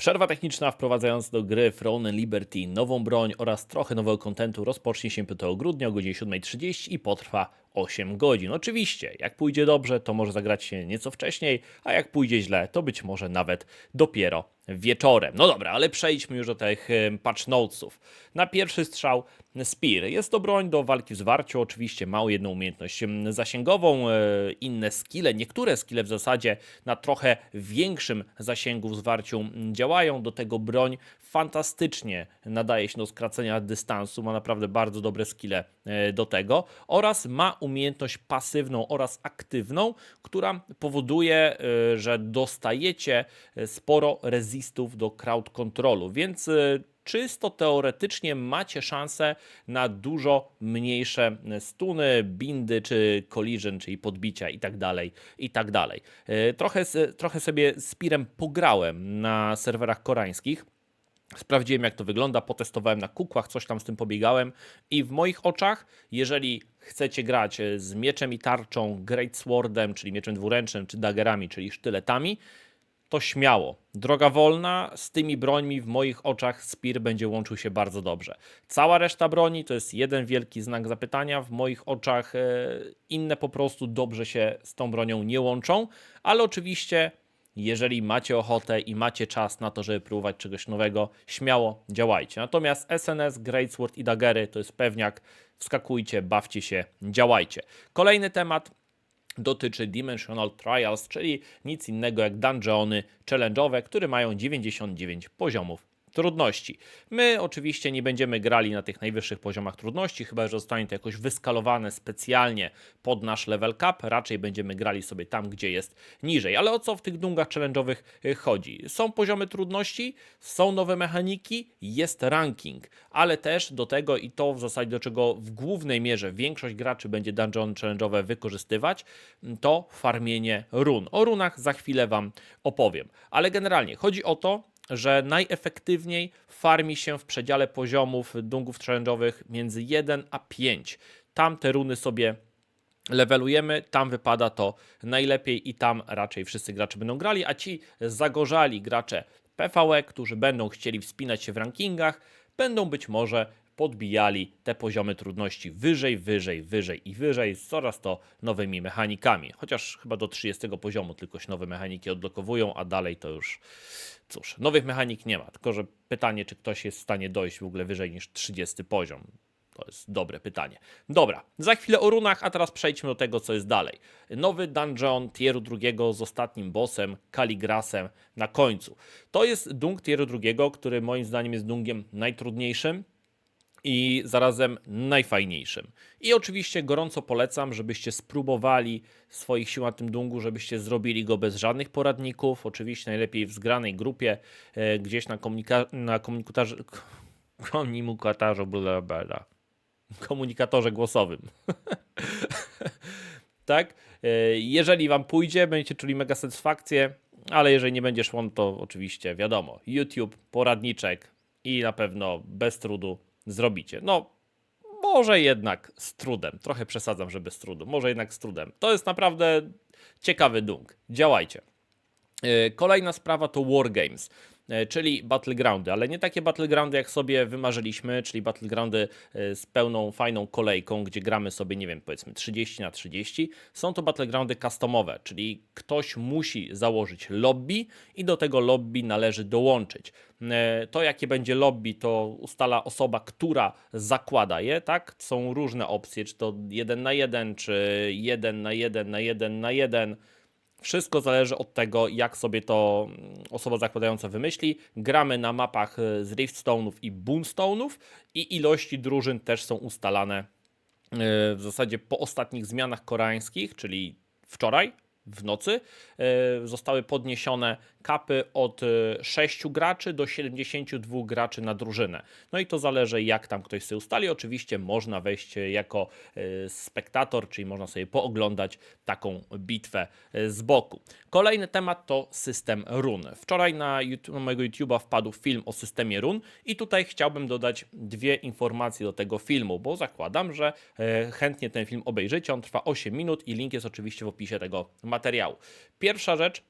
Przerwa techniczna wprowadzając do gry Throne Liberty nową broń oraz trochę nowego kontentu rozpocznie się 5 grudnia o godzinie 7.30 i potrwa 8 godzin. Oczywiście, jak pójdzie dobrze, to może zagrać się nieco wcześniej, a jak pójdzie źle, to być może nawet dopiero wieczorem. No dobra, ale przejdźmy już do tych patch notesów. Na pierwszy strzał Spear. Jest to broń do walki w zwarciu, oczywiście ma jedną umiejętność zasięgową, e, inne skille, niektóre skille w zasadzie na trochę większym zasięgu w zwarciu działają. Do tego broń fantastycznie nadaje się do skracenia dystansu, ma naprawdę bardzo dobre skille e, do tego oraz ma umiejętność pasywną oraz aktywną, która powoduje, e, że dostajecie e, sporo resistów do crowd controlu, więc e, czysto teoretycznie macie szansę na dużo mniejsze stuny, bindy czy collision, czyli podbicia i tak dalej, i tak dalej. Trochę, trochę sobie z Pirem pograłem na serwerach koreańskich. Sprawdziłem, jak to wygląda, potestowałem na kukłach, coś tam z tym pobiegałem i w moich oczach, jeżeli chcecie grać e, z mieczem i tarczą, Great Swordem, czyli mieczem dwuręcznym, czy daggerami, czyli sztyletami, to śmiało. Droga wolna, z tymi brońmi w moich oczach Spear będzie łączył się bardzo dobrze. Cała reszta broni to jest jeden wielki znak zapytania. W moich oczach e, inne po prostu dobrze się z tą bronią nie łączą, ale oczywiście jeżeli macie ochotę i macie czas na to, żeby próbować czegoś nowego, śmiało działajcie. Natomiast SNS, Greatsword i Daggery to jest pewniak. Wskakujcie, bawcie się, działajcie. Kolejny temat dotyczy Dimensional Trials, czyli nic innego jak dungeony challenge'owe, które mają 99 poziomów trudności. My oczywiście nie będziemy grali na tych najwyższych poziomach trudności, chyba że zostanie to jakoś wyskalowane specjalnie pod nasz level cap, raczej będziemy grali sobie tam, gdzie jest niżej. Ale o co w tych dungach challenge'owych y, chodzi? Są poziomy trudności, są nowe mechaniki, jest ranking, ale też do tego i to w zasadzie do czego w głównej mierze większość graczy będzie dungeon challenge'owe wykorzystywać, to farmienie run. O runach za chwilę Wam opowiem. Ale generalnie chodzi o to, że najefektywniej farmi się w przedziale poziomów dungów challenge'owych między 1 a 5. Tam te runy sobie levelujemy, tam wypada to najlepiej i tam raczej wszyscy gracze będą grali, a ci zagorzali gracze PvE, którzy będą chcieli wspinać się w rankingach, będą być może podbijali te poziomy trudności wyżej, wyżej, wyżej i wyżej z coraz to nowymi mechanikami. Chociaż chyba do 30 poziomu tylko się nowe mechaniki odblokowują, a dalej to już cóż, nowych mechanik nie ma. Tylko, że pytanie, czy ktoś jest w stanie dojść w ogóle wyżej niż 30 poziom. To jest dobre pytanie. Dobra, za chwilę o runach, a teraz przejdźmy do tego, co jest dalej. Nowy dungeon tieru drugiego z ostatnim bossem, Kaligrasem na końcu. To jest dung tieru drugiego, który moim zdaniem jest dungiem najtrudniejszym i zarazem najfajniejszym. I oczywiście gorąco polecam, żebyście spróbowali swoich sił na tym dungu, żebyście zrobili go bez żadnych poradników, oczywiście najlepiej w zgranej grupie, e, gdzieś na, komunika- na komunikatorze, komunikatorze, bla, komunikatorze głosowym. tak? E, Jeżeli wam pójdzie, będziecie czuli mega satysfakcję, ale jeżeli nie będzie szło, to oczywiście wiadomo, YouTube, poradniczek i na pewno bez trudu zrobicie. No, może jednak z trudem. Trochę przesadzam, że bez trudu. Może jednak z trudem. To jest naprawdę ciekawy dung. Działajcie. E, Kolejna sprawa to Wargames, czyli battlegroundy, ale nie takie battlegroundy jak sobie wymarzyliśmy, czyli battlegroundy e, z pełną, fajną kolejką, gdzie gramy sobie, nie wiem, powiedzmy 30 na 30. Są to battlegroundy customowe, czyli ktoś musi założyć lobby i do tego lobby należy dołączyć. E, To, jakie będzie lobby, to ustala osoba, która zakłada je, tak? Są różne opcje, czy to 1 na 1, czy 1 na 1 na 1 na 1. Wszystko zależy od tego, jak sobie to mm, osoba zakładająca wymyśli. Gramy na mapach e, z Riftstone'ów i Boonstone'ów i ilości drużyn też są ustalane e, w zasadzie po ostatnich zmianach koreańskich, czyli wczoraj w nocy, e, zostały podniesione kapy od e, 6 graczy do 72 graczy na drużynę. No i to zależy jak tam ktoś sobie ustali. Oczywiście można wejść e, jako e, spektator, czyli można sobie pooglądać taką bitwę e, z boku. Kolejny temat to system run. Wczoraj na, YouTube, na mojego YouTube'a wpadł film o systemie run i tutaj chciałbym dodać dwie informacje do tego filmu, bo zakładam, że e, chętnie ten film obejrzycie. On trwa 8 minut i link jest oczywiście w opisie tego materiału. Pierwsza rzecz,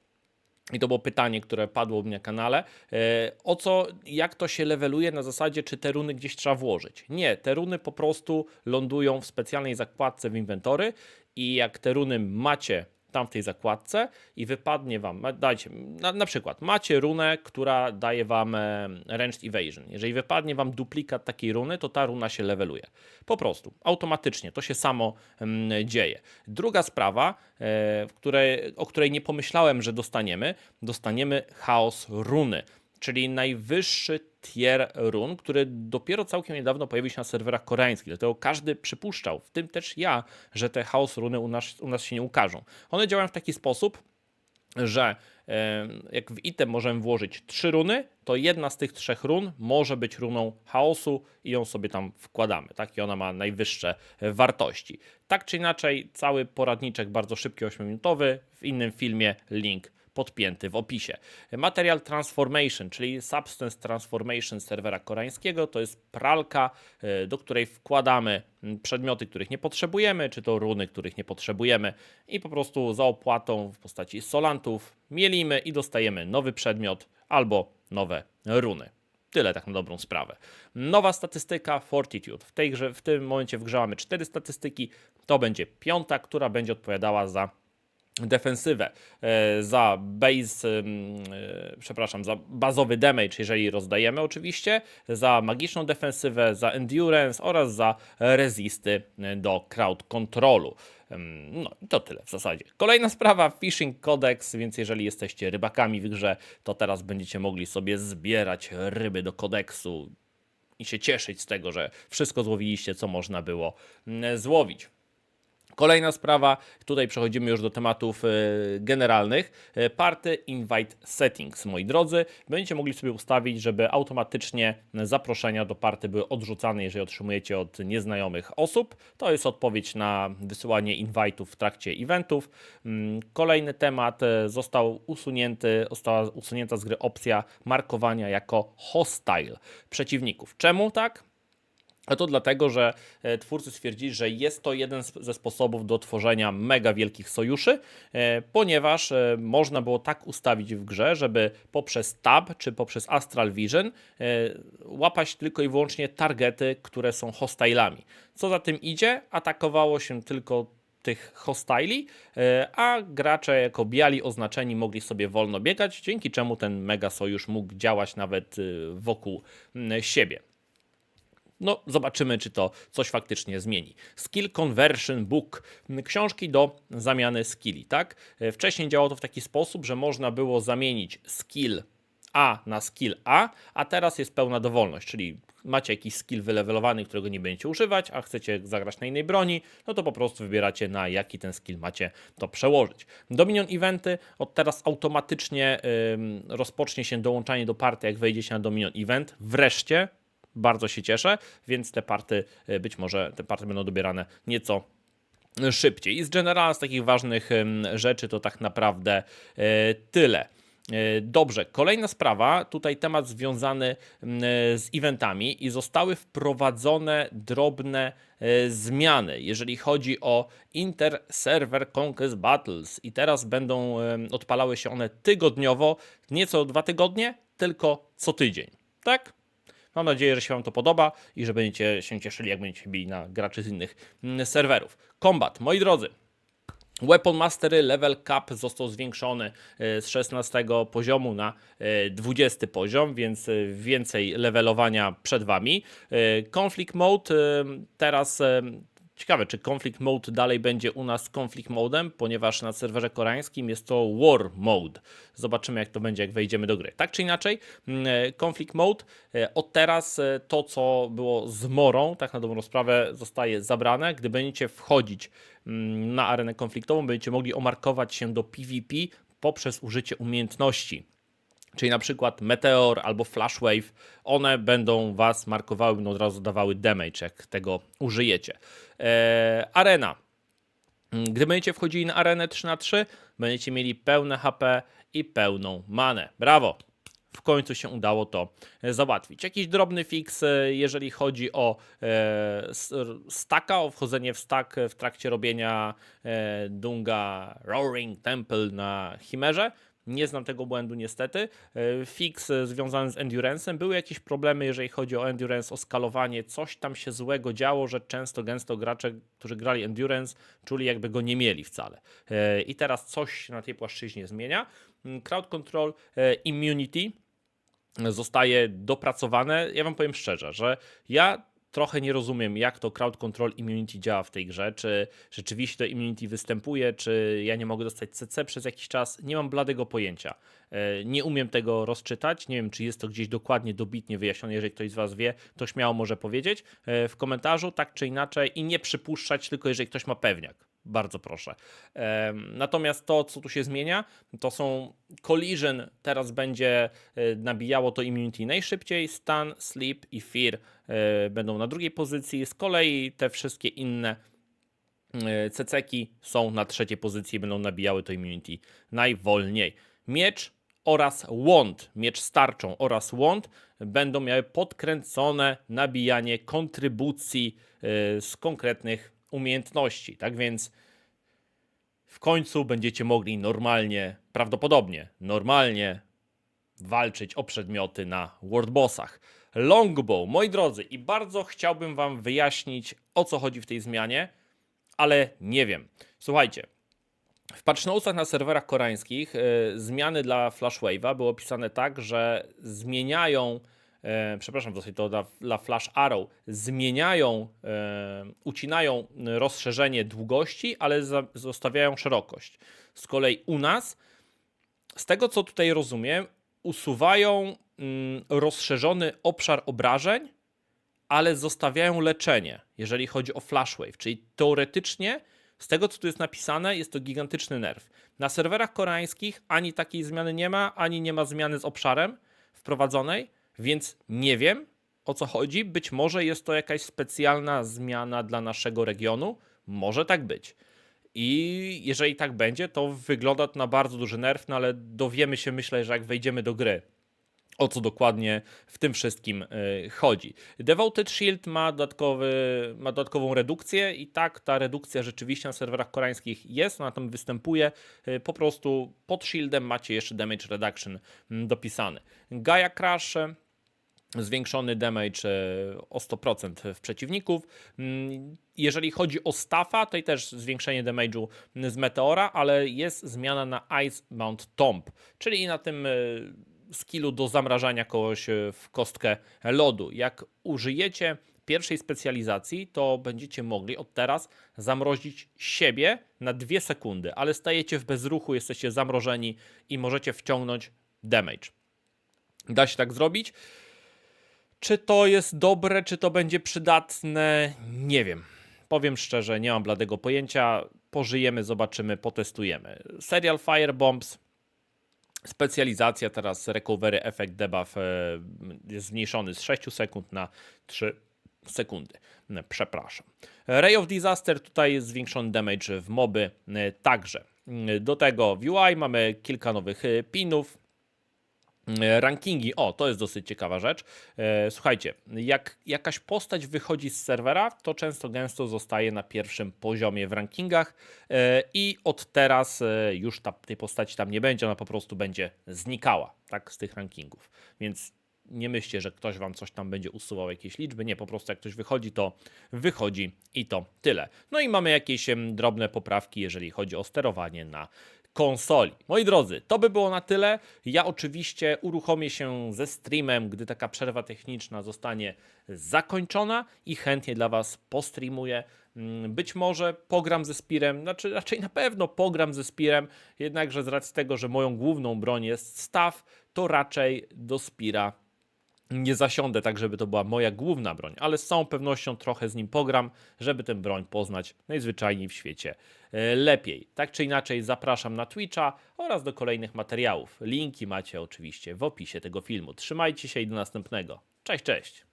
i to było pytanie, które padło mi na kanale, e, o co, jak to się leveluje na zasadzie, czy te runy gdzieś trzeba włożyć. Nie, te runy po prostu lądują w specjalnej zakładce w inwentory i jak te runy macie tam w tej zakładce i wypadnie wam, dajcie, na, na przykład macie runę, która daje wam e, Ranged Evasion. Jeżeli wypadnie wam duplikat takiej runy, to ta runa się leveluje. Po prostu, automatycznie, to się samo mm, dzieje. Druga sprawa, e, której, o której nie pomyślałem, że dostaniemy, dostaniemy chaos runy, czyli najwyższy tier run, który dopiero całkiem niedawno pojawił się na serwerach koreańskich. Dlatego każdy przypuszczał, w tym też ja, że te chaos runy u nas, u nas się nie ukażą. One działają w taki sposób, że jak w item możemy włożyć trzy runy, to jedna z tych trzech run może być runą chaosu i ją sobie tam wkładamy, tak? I ona ma najwyższe wartości. Tak czy inaczej, cały poradniczek bardzo szybki, 8-minutowy, w innym filmie link podpięty w opisie. Material Transformation, czyli Substance Transformation serwera koreańskiego, to jest pralka, e, do której wkładamy przedmioty, których nie potrzebujemy, czy to runy, których nie potrzebujemy i po prostu za opłatą w postaci solantów mielimy i dostajemy nowy przedmiot albo nowe runy. Tyle tak na dobrą sprawę. Nowa statystyka Fortitude. W, tej grze, w tym momencie w grze mamy cztery statystyki. To będzie piąta, która będzie odpowiadała za defensywę, e, za base, e, przepraszam, za bazowy damage, jeżeli rozdajemy oczywiście, za magiczną defensywę, za endurance oraz za resisty e, do crowd controlu. No i to tyle w zasadzie. Kolejna sprawa, Fishing Codex, więc jeżeli jesteście rybakami w grze, to teraz będziecie mogli sobie zbierać ryby do kodeksu i się cieszyć z tego, że wszystko złowiliście, co można było mm, złowić. Kolejna sprawa, tutaj przechodzimy już do tematów e, generalnych. E, Party Invite Settings, moi drodzy. Będziecie mogli sobie ustawić, żeby automatycznie zaproszenia do party były odrzucane, jeżeli otrzymujecie od nieznajomych osób. To jest odpowiedź na wysyłanie invite'ów w trakcie eventów. Mm, Kolejny temat, e, został usunięty, została usunięta z gry opcja markowania jako hostile przeciwników. Czemu tak? A to dlatego, że e, twórcy stwierdzili, że jest to jeden ze sposobów do tworzenia mega wielkich sojuszy, e, ponieważ e, można było tak ustawić w grze, żeby poprzez tab czy poprzez Astral Vision łapać tylko i wyłącznie targety, które są hostilami. Co za tym idzie, atakowało się tylko tych hostili, a gracze jako biali oznaczeni mogli sobie wolno biegać, dzięki czemu ten mega sojusz mógł działać nawet wokół siebie. No, zobaczymy, czy to coś faktycznie zmieni. Skill Conversion Book. Książki do zamiany skilli, tak? Wcześniej działało to w taki sposób, że można było zamienić skill A na skill A, a teraz jest pełna dowolność, czyli macie jakiś skill wylewelowany, którego nie będziecie używać, a chcecie zagrać na innej broni, no to po prostu wybieracie na jaki ten skill macie to przełożyć. Dominion Eventy od teraz automatycznie rozpocznie się dołączanie do party, jak wejdziecie na Dominion Event. Wreszcie, bardzo się cieszę, więc te party, y, być może te party będą dobierane nieco szybciej. I z generala z takich ważnych rzeczy to tak naprawdę y, tyle. Y, Dobrze, kolejna sprawa, tutaj temat związany z eventami i zostały wprowadzone drobne zmiany, jeżeli chodzi o Inter-Server Conquest Battles i teraz będą odpalały się one tygodniowo, nie co dwa tygodnie, tylko co tydzień. Tak? Mam nadzieję, że się Wam to podoba i że będziecie się cieszyli, jak będziecie bili na graczy z innych mm, serwerów. Kombat, moi drodzy. Weapon Mastery Level Cap został zwiększony e, z 16 poziomu na e, 20 poziom, więc e, więcej levelowania przed Wami. E, Conflict Mode e, teraz e, Ciekawe, czy Conflict Mode dalej będzie u nas Conflict Modem, ponieważ na serwerze koreańskim jest to War Mode. Zobaczymy, jak to będzie, jak wejdziemy do gry. Tak czy inaczej, mm, e, Conflict Mode e, od teraz e, to, co było z Morą, tak na dobrą sprawę, zostaje zabrane. Gdy będziecie wchodzić mm, na arenę konfliktową, będziecie mogli omarkować się do PvP poprzez użycie umiejętności czyli na przykład Meteor albo Flashwave, one będą was markowały, będą od razu dawały damage, jak tego użyjecie. Eee, arena. Mm, Gdy będziecie wchodzili na arenę 3 na 3 będziecie mieli pełne HP i pełną manę. Brawo! W końcu się udało to e, załatwić. Jakiś drobny fix, e, jeżeli chodzi o e, staka, o wchodzenie w stack e, w trakcie robienia Dunga Roaring Temple na Chimerze. Nie znam tego błędu niestety. E, Fix e, związany z Endurance'em. Były jakieś problemy, jeżeli chodzi o Endurance, o skalowanie. Coś tam się złego działo, że często, gęsto gracze, którzy grali Endurance, czuli jakby go nie mieli wcale. E, I teraz coś na tej płaszczyźnie zmienia. Mm, Crowd Control Immunity zostaje dopracowane. Ja wam powiem szczerze, że ja trochę nie rozumiem, jak to crowd control immunity działa w tej grze. Czy rzeczywiście to immunity występuje, czy ja nie mogę dostać CC przez jakiś czas. Nie mam bladego pojęcia. E, Nie umiem tego rozczytać. Nie wiem, czy jest to gdzieś dokładnie, dobitnie wyjaśnione. Jeżeli ktoś z Was wie, to śmiało może powiedzieć e, w komentarzu, tak czy inaczej, i nie przypuszczać, tylko jeżeli ktoś ma pewniak. Bardzo proszę. Natomiast to, co tu się zmienia, to są collision. Teraz będzie e, nabijało to immunity najszybciej. Stun, sleep i fear e, będą na drugiej pozycji. Z kolei te wszystkie inne e, ceceki są na trzeciej pozycji i będą nabijały to immunity najwolniej. Miecz oraz łąd, miecz z tarczą oraz łąd będą miały podkręcone nabijanie kontrybucji z konkretnych umiejętności. Tak więc w końcu będziecie mogli normalnie, prawdopodobnie normalnie walczyć o przedmioty na World Bossach. Longbow, moi drodzy, i bardzo chciałbym Wam wyjaśnić, o co chodzi w tej zmianie, ale nie wiem. Słuchajcie, w patchnotesach na serwerach koreańskich e, zmiany dla Flash Wave'a były opisane tak, że zmieniają, e, przepraszam, dosyć to dla, dla Flash Arrow, zmieniają, e, ucinają rozszerzenie długości, ale za, zostawiają szerokość. Z kolei u nas, z tego co tutaj rozumiem, usuwają mm, rozszerzony obszar obrażeń, ale zostawiają leczenie, jeżeli chodzi o Flashwave. Czyli teoretycznie, z tego co tu jest napisane, jest to gigantyczny nerw. Na serwerach koreańskich ani takiej zmiany nie ma, ani nie ma zmiany z obszarem wprowadzonej, więc nie wiem o co chodzi. Być może jest to jakaś specjalna zmiana dla naszego regionu. Może tak być. I jeżeli tak będzie, to wygląda to na bardzo duży nerw, no ale dowiemy się, myślę, że jak wejdziemy do gry, o co dokładnie w tym wszystkim y, chodzi. Devoted Shield ma, dodatkowy, ma dodatkową redukcję i tak ta redukcja rzeczywiście na serwerach koreańskich jest, ona tam występuje. Y, Po prostu pod shieldem macie jeszcze damage reduction mm, dopisany. Gaia Crash zwiększony damage e, o 100% w przeciwników. Mm, Jeżeli chodzi o staffa, to też zwiększenie damage'u z Meteora, ale jest zmiana na Ice Mount Tomb, czyli na tym e, skillu do zamrażania kogoś e, w kostkę lodu. Jak użyjecie pierwszej specjalizacji, to będziecie mogli od teraz zamrozić siebie na dwie sekundy, ale stajecie w bezruchu, jesteście zamrożeni i możecie wciągnąć damage. Da się tak zrobić. Czy to jest dobre, czy to będzie przydatne? Nie wiem. Powiem szczerze, nie mam bladego pojęcia. Pożyjemy, zobaczymy, potestujemy. Serial Firebombs. Specjalizacja teraz recovery effect debuff e, jest zmniejszony z 6 sekund na 3 sekundy. E, Przepraszam. Ray of Disaster tutaj jest zwiększony damage w moby e, także. Do tego w UI mamy kilka nowych pinów. E, Rankingi, o, to jest dosyć ciekawa rzecz. E, Słuchajcie, jak jakaś postać wychodzi z serwera, to często gęsto zostaje na pierwszym poziomie w rankingach e, i od teraz już ta, tej postaci tam nie będzie, ona po prostu będzie znikała, tak, z tych rankingów. Więc nie myślcie, że ktoś wam coś tam będzie usuwał jakieś liczby. Nie, po prostu jak ktoś wychodzi, to wychodzi i to tyle. No i mamy jakieś drobne poprawki, jeżeli chodzi o sterowanie na konsoli. Moi drodzy, to by było na tyle. Ja oczywiście uruchomię się ze streamem, gdy taka przerwa techniczna zostanie zakończona i chętnie dla Was postreamuję. Mm, Być może pogram ze Spirem, znaczy raczej na pewno pogram ze Spirem, jednakże z racji tego, że moją główną broń jest staw, to raczej do Spira nie zasiądę tak, żeby to była moja główna broń, ale z całą pewnością trochę z nim pogram, żeby tę broń poznać najzwyczajniej w świecie lepiej. Tak czy inaczej zapraszam na Twitcha oraz do kolejnych materiałów. Linki macie oczywiście w opisie tego filmu. Trzymajcie się i do następnego. Cześć, cześć!